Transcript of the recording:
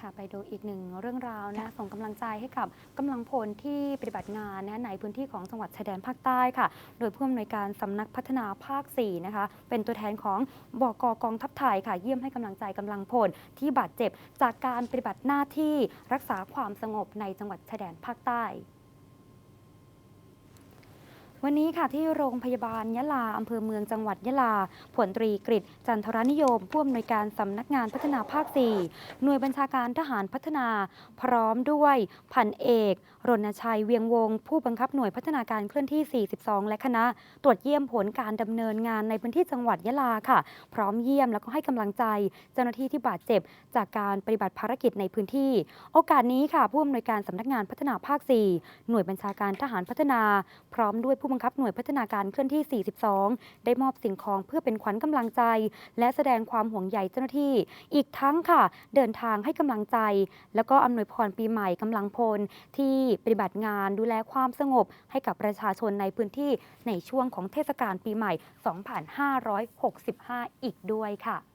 ค่ะไปดูอีกหนึ่งเรื่องราวนะส่งกำลังใจให้กับกำลังพลที่ปฏิบัติงานนะในพื้นที่ของจังหวัดชายแดนภาคใต้ค่ะ โดยผู้อำนวยการสำนักพัฒนาภาค 4 นะคะ เป็นตัวแทนของบกกองทัพไทยค่ะ เยี่ยมให้กำลังใจกำลังพลที่บาดเจ็บจากการปฏิบัติหน้าที่รักษาความสงบในจังหวัดชายแดนภาคใต้ วันนี้ค่ะที่โรงพยาบาลยะลาอำเภอเมืองจังหวัดยะลาผลตรีกฤษจันทรนิยมผู้อำนวยการสำนักงานพัฒนาภาค 4 หน่วยบัญชาการทหารพัฒนา พร้อมด้วยพันเอก รณชัยเวียงวงศ์ผู้บังคับหน่วยพัฒนาการเคลื่อนที่ 42 และคณะ ตรวจเยี่ยมผลการดำเนินงานในพื้นที่จังหวัดยะลาค่ะ พร้อมเยี่ยมแล้วก็ให้กำลังใจ เจ้าหน้าที่ที่บาดเจ็บ จากการปฏิบัติภารกิจในพื้นที่ โอกาสนี้ค่ะผู้อำนวยการสำนักงานพัฒนาภาค 4 หน่วยบัญชาการทหารพัฒนา พร้อมด้วยผู้บังคับหน่วยพัฒนาการเคลื่อนที่ 42 ได้มอบสิ่งของเพื่อเป็นขวัญกำลังใจ และแสดงความห่วงใยเจ้าหน้าที่ อีกทั้งค่ะ เดินทางให้กำลังใจ แล้วก็อำนวยพรปีใหม่กำลังพล ที่ปฏิบัติงานดูแลความสงบ ให้กับประชาชนในพื้นที่ในช่วงของเทศกาลปีใหม่ 2565 อีกด้วยค่ะ